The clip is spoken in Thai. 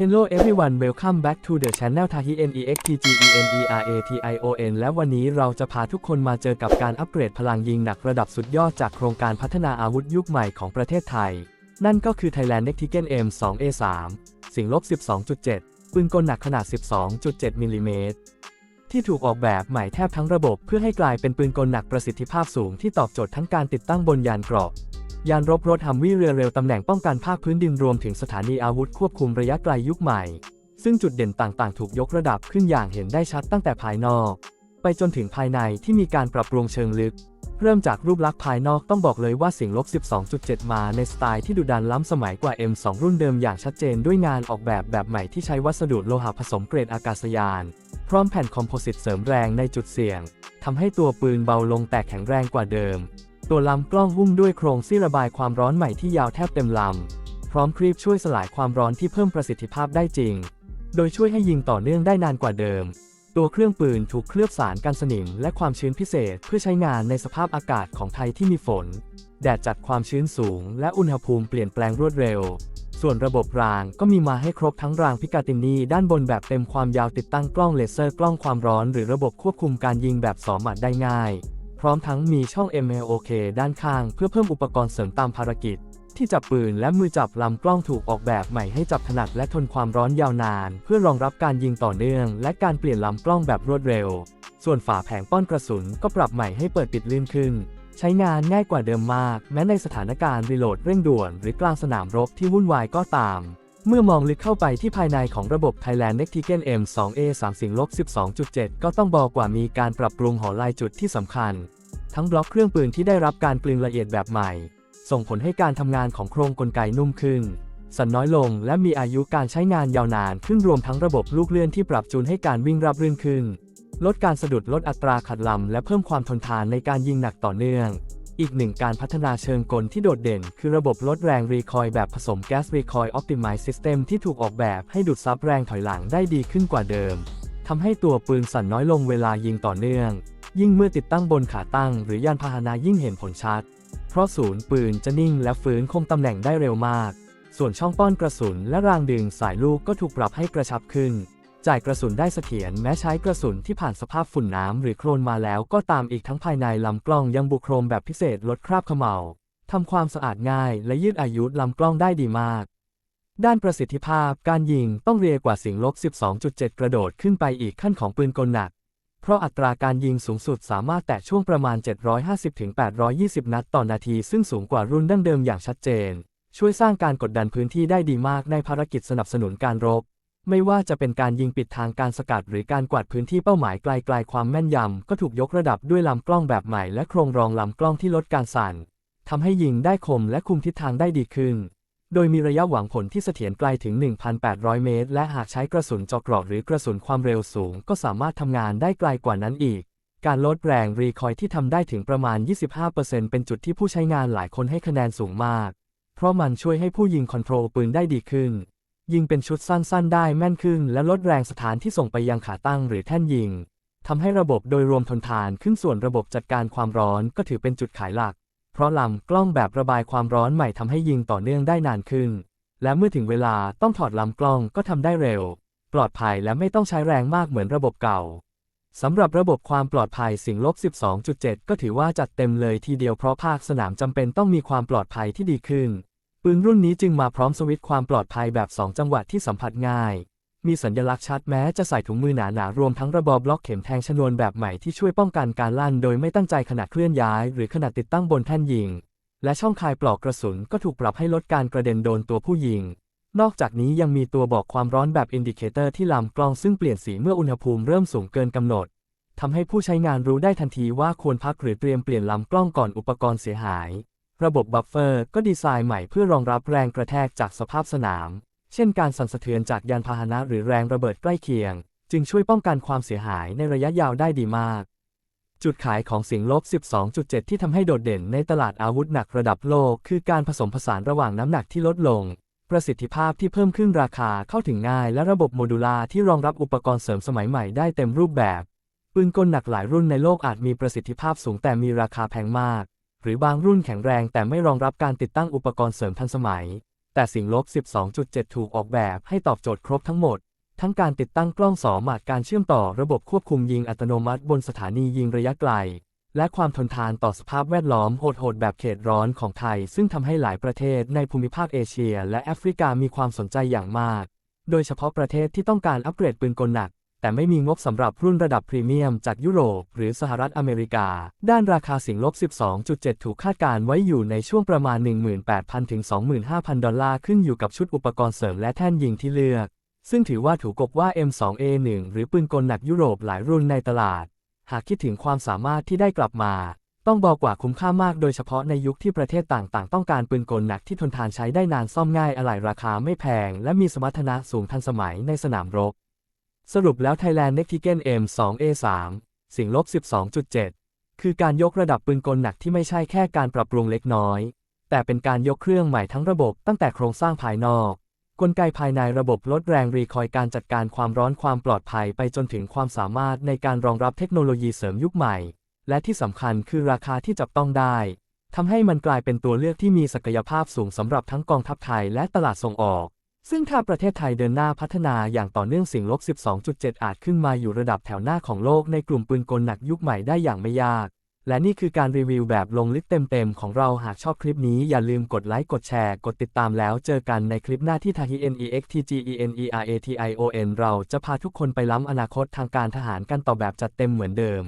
Hello everyone welcome back to the channel Tahi NEXTGENERATION และวันนี้เราจะพาทุกคนมาเจอกับการอัปเกรดพลังยิงหนักระดับสุดยอดจากโครงการพัฒนาอาวุธยุคใหม่ของประเทศไทย นั่นก็คือ Thailand Nextigen M2A3 สิงลบ 12.7 ปืนกลหนักขนาด 12.7 มิลลิเมตรที่ถูกออกแบบใหม่แทบทั้งระบบเพื่อให้กลายเป็นปืนกลหนักประสิทธิภาพสูงที่ตอบโจทย์ทั้งการติดตั้งบนยานเกราะ ยานรบรถฮัมวี่เรือเร็วตำแหน่งป้องกันภาคพื้นดินรวมถึงสถานีอาวุธควบคุมระยะไกลยุคใหม่ ซึ่งจุดเด่นต่างๆ ถูกยกระดับขึ้นอย่างเห็นได้ชัดตั้งแต่ภายนอก ไปจนถึงภายในที่มีการปรับปรุงเชิงลึก เริ่มจากรูปลักษณ์ภายนอกต้องบอกเลยว่าสิงลบ 12.7 มาในสไตล์ที่ดุดันล้ำสมัยกว่า M2 รุ่นเดิมอย่างชัดเจนด้วยงานออกแบบแบบใหม่ที่ใช้วัสดุโลหะผสมเกรดอากาศยาน พร้อมแผ่นคอมโพสิตเสริมแรงในจุดเสี่ยงทำให้ตัวปืนเบาลงแต่แข็งแรงกว่าเดิม ตัวลำกล้องหุ้มด้วยโครงซี่ระบายความร้อนใหม่ที่ยาวแทบเต็มลำ พร้อมครีบช่วยสลายความร้อนที่เพิ่มประสิทธิภาพได้จริง โดยช่วยให้ยิงต่อเนื่องได้นานกว่าเดิม ตัวเครื่องปืนถูกเคลือบสารกันสนิมและความชื้นพิเศษเพื่อใช้งานในสภาพอากาศของไทยที่มีฝน แดดจัดความชื้นสูง และอุณหภูมิเปลี่ยนแปลงรวดเร็ว ส่วนระบบรางก็มีมาให้ครบทั้งรางพิกาตินีด้านบนแบบเต็มความยาวติดตั้งกล้องเลเซอร์กล้องความร้อน หรือระบบควบคุมการยิงแบบสอหมัดได้ง่าย ร้อมทั้งมีช่อง MLOK ด้านข้างเพื่อเพิ่มอุปกรณ์เสริมตามภารกิจ ที่จับปืนและมือจับลำกล้องถูกออกแบบใหม่ให้จับถนัดและทนความร้อนยาวนาน เพื่อรองรับการยิงต่อเนื่อง และการเปลี่ยนลำกล้องแบบรวดเร็ว ส่วนฝาแผงป้อนกระสุนก็ปรับใหม่ให้เปิดปิดลื่นขึ้น ใช้งานง่ายกว่าเดิมมาก แม้ในสถานการณ์รีโหลดเร่งด่วน หรือกลางสนามรบที่วุ่นวายก็ตาม เมื่อมองลึกเข้าไปที่ภายในของระบบ Thailand Nextigen M2A 3สิงลบ12.7 ก็ต้องบอกว่ามีการปรับปรุงหอลายจุดที่สำคัญ ทั้งบล็อกเครื่องปืนที่ได้รับการกลึงละเอียดแบบใหม่ ส่งผลให้การทำงานของโครงกลไกนุ่มขึ้น สั่นน้อยลงและมีอายุการใช้งานยาวนานขึ้นรวมทั้งระบบลูกเลื่อนที่ปรับจูนให้การวิ่งราบรื่นขึ้น ลดการสะดุดลดอัตราขัดลำและเพิ่มความทนทานในการยิงหนักต่อเนื่อง อีกหนึ่งการพัฒนาเชิงกลที่โดดเด่น คือระบบลดแรงรีคอยล์แบบผสมแก๊สรีคอยล์ออ t ติ i z e System ที่ถูกออกแบบให้ดูดซับแรงถอยหลังได้ดีขึ้นกว่าเดิมทำให้ตัวปืนสั่นน้อยลงเวลายิงต่อเนื่อง ยิ่งเมื่อติดตั้งบนขาตั้ง หรือยานพาหนะยิ่งเห็นผลชัด เพราะศูนย์ปืนจะนิ่งและฟื้นคงตำแหน่งได้เร็วมาก ส่วนช่องป้อนกระสุนและรางดึงสายลูกก็ถูกปรับให้กระชับขึ้น จ่ายกระสุนได้เสถียรแม้ใช้กระสุนที่ผ่านสภาพฝุ่นน้ำหรือโคลนมาแล้วก็ตามอีกทั้งภายในลำกล้องยังบุโครมแบบพิเศษลดคราบเขม่าทำความสะอาดง่ายและยืดอายุลำกล้องได้ดีมาก ด้านประสิทธิภาพการยิงต้องเรียกว่าสิงลบ 12.7 กระโดดขึ้นไปอีกขั้นของปืนกลหนัก เพราะอัตราการยิงสูงสุดสามารถแตะช่วงประมาณ 750-820 นัดต่อนาที ซึ่งสูงกว่ารุ่นดั้งเดิมอย่างชัดเจน ช่วยสร้างการกดดันพื้นที่ได้ดีมากในภารกิจสนับสนุนการรบ ไม่ว่าจะเป็นการยิงปิดทางการสกัดหรือการกวาดพื้นที่เป้าหมายไกลๆความแม่นยำ ก็ถูกยกระดับด้วยลำกล้องแบบใหม่และโครงรองลำกล้องที่ลดการสั่นทำให้ยิงได้คมและคุมทิศทางได้ดีขึ้น โดยมีระยะหวังผลที่เสถียรไกลถึง 1,800 เมตร และหากใช้กระสุนเจาะเกราะหรือกระสุนความเร็วสูง ก็สามารถทำงานได้ไกลกว่านั้นอีก การลดแรงรีคอยที่ทำได้ถึงประมาณ 25%เป็นจุดที่ผู้ใช้งานหลายคนให้คะแนนสูงมาก เพราะมันช่วยให้ผู้ยิงคอนโทรลปืนได้ดีขึ้น ยิงเป็นชุดสั้นๆ ได้แม่นขึ้น และลดแรงสถานที่ส่งไปยังขาตั้งหรือแท่นยิงทำให้ระบบโดยรวมทนทานขึ้นส่วนระบบจัดการความร้อนก็ถือเป็นจุดขายหลัก เพราะลำกล้องแบบระบายความร้อนใหม่ทำให้ยิงต่อเนื่องได้นานขึ้น และเมื่อถึงเวลาต้องถอดลำกล้องก็ทำได้เร็ว ปลอดภัยและไม่ต้องใช้แรงมากเหมือนระบบเก่าสำหรับระบบความปลอดภัยสิ่งลบ 12.7 ก็ถือว่าจัดเต็มเลยทีเดียวเพราะภาคสนามจำเป็นต้องมีความปลอดภัยที่ดีขึ้น ปืนรุ่นนี้จึงมาพร้อมสวิตช์ความปลอดภัยแบบ 2 จังหวะที่สัมผัสง่าย มีสัญลักษณ์ชัดแม้จะใส่ถุงมือหนาๆรวมทั้งระบอบล็อกเข็มแทงชนวนแบบใหม่ที่ช่วยป้องกันการลั่นโดยไม่ตั้งใจขณะเคลื่อนย้าย หรือขณะติดตั้งบนแท่นยิง และช่องคายปลอกกระสุนก็ถูกปรับให้ลดการกระเด็นโดนตัวผู้ยิง นอกจากนี้ยังมีตัวบอกความร้อนแบบอินดิเคเตอร์ที่ลำกล้องซึ่งเปลี่ยนสีเมื่ออุณหภูมิเริ่มสูงเกินกำหนดทำให้ผู้ใช้งานรู้ได้ทันทีว่าควรพักหรือเตรียมเปลี่ยนลำกล้องก่อนอุปกรณ์เสียหาย ระบบบัฟเฟอร์ก็ดีไซน์ใหม่เพื่อรองรับแรงกระแทกจากสภาพสนาม เช่นการสั่นสะเทือนจากยานพาหนะหรือแรงระเบิดใกล้เคียง จึงช่วยป้องกันความเสียหายในระยะยาวได้ดีมาก จุดขายของสิงลบ 12.7 ที่ทำให้โดดเด่นในตลาดอาวุธหนักระดับโลก คือการผสมผสานระหว่างน้ำหนักที่ลดลง ประสิทธิภาพที่เพิ่มขึ้นราคาเข้าถึงง่าย และระบบโมดูลาร์ที่รองรับอุปกรณ์เสริมสมัยใหม่ได้เต็มรูปแบบปืนกลหนักหลายรุ่นในโลกอาจมีประสิทธิภาพสูงแต่มีราคาแพงมาก หรือบางรุ่นแข็งแรงแต่ไม่รองรับการติดตั้งอุปกรณ์เสริมทันสมัย แต่สิ่งลบ 12.7 ถูกออกแบบให้ตอบโจทย์ครบทั้งหมด ทั้งการติดตั้งกล้องสอหมาดการเชื่อมต่อระบบควบคุมยิงอัตโนมัติบนสถานียิงระยะไกล และความทนทานต่อสภาพแวดล้อมโหดๆแบบเขตร้อนของไทย ซึ่งทำให้หลายประเทศในภูมิภาคเอเชีย และแอฟริกามีความสนใจอย่างมาก โดยเฉพาะประเทศที่ต้องการอัปเกรดปืนกลหนัก แต่ไม่มีงบสำหรับรุ่นระดับพรีเมียมจากยุโรป หรือสหรัฐอเมริกา ด้านราคาสิงลบ 12.7 ถูกคาดการไว้อยู่ในช่วงประมาณ 18,000 ถึง 25,000 ดอลลาร์ขึ้นอยู่กับชุดอุปกรณ์เสริมและแท่นยิงที่เลือก ซึ่งถือว่าถูกกบว่า M2A1 หรือปืนกลหนักยุโรปหลายรุ่นในตลาด หากคิดถึงความสามารถที่ได้กลับมา ต้องบอกว่าคุ้มค่ามากโดยเฉพาะในยุคที่ประเทศต่างๆ ต้องการปืนกลหนักที่ทนทานใช้ได้นานซ่อมง่ายอะไหล่ราคาไม่แพง และมีสมรรถนะสูงทันสมัยในสนามรบ สรุปแล้ว Thailand n e x t i g e n M2A3 สิ่งลบ 12.7 คือการยกระดับปืนกลหนักที่ไม่ใช่แค่การปรับปรุงเล็กน้อย แต่เป็นการยกเครื่องใหม่ทั้งระบบตั้งแต่โครงสร้างภายนอก กลไกภายในระบบลดแรงรีคอยล์การจัดการความร้อนความปลอดภัยไปจนถึงความสามารถในการรองรับเทคโนโลยีเสริมยุคใหม่ และที่สำคัญคือราคาที่จับต้องได้ทำให้มันกลายเป็นตัวเลือกที่มีศักยภาพสูงสำหรับทั้งกองทัพไทยและตลาดส่งออก ซึ่งถ้าประเทศไทยเดินหน้าพัฒนาอย่างต่อเนื่องสิ่งลบ 12.7 อาจขึ้นมาอยู่ระดับแถวหน้าของโลกในกลุ่มปืนกลหนักยุคใหม่ได้อย่างไม่ยาก และนี่คือการรีวิวแบบลงลึกเต็มๆ ของเราหากชอบคลิปนี้อย่าลืมกดไลค์กดแชร์ กดติดตามแล้วเจอกันในคลิปหน้าที่ทาฮิ n e x t g e n e r a t i o n เราจะพาทุกคนไปล้ำอนาคตทางการทหารกันต่อแบบจัดเต็มเหมือนเดิม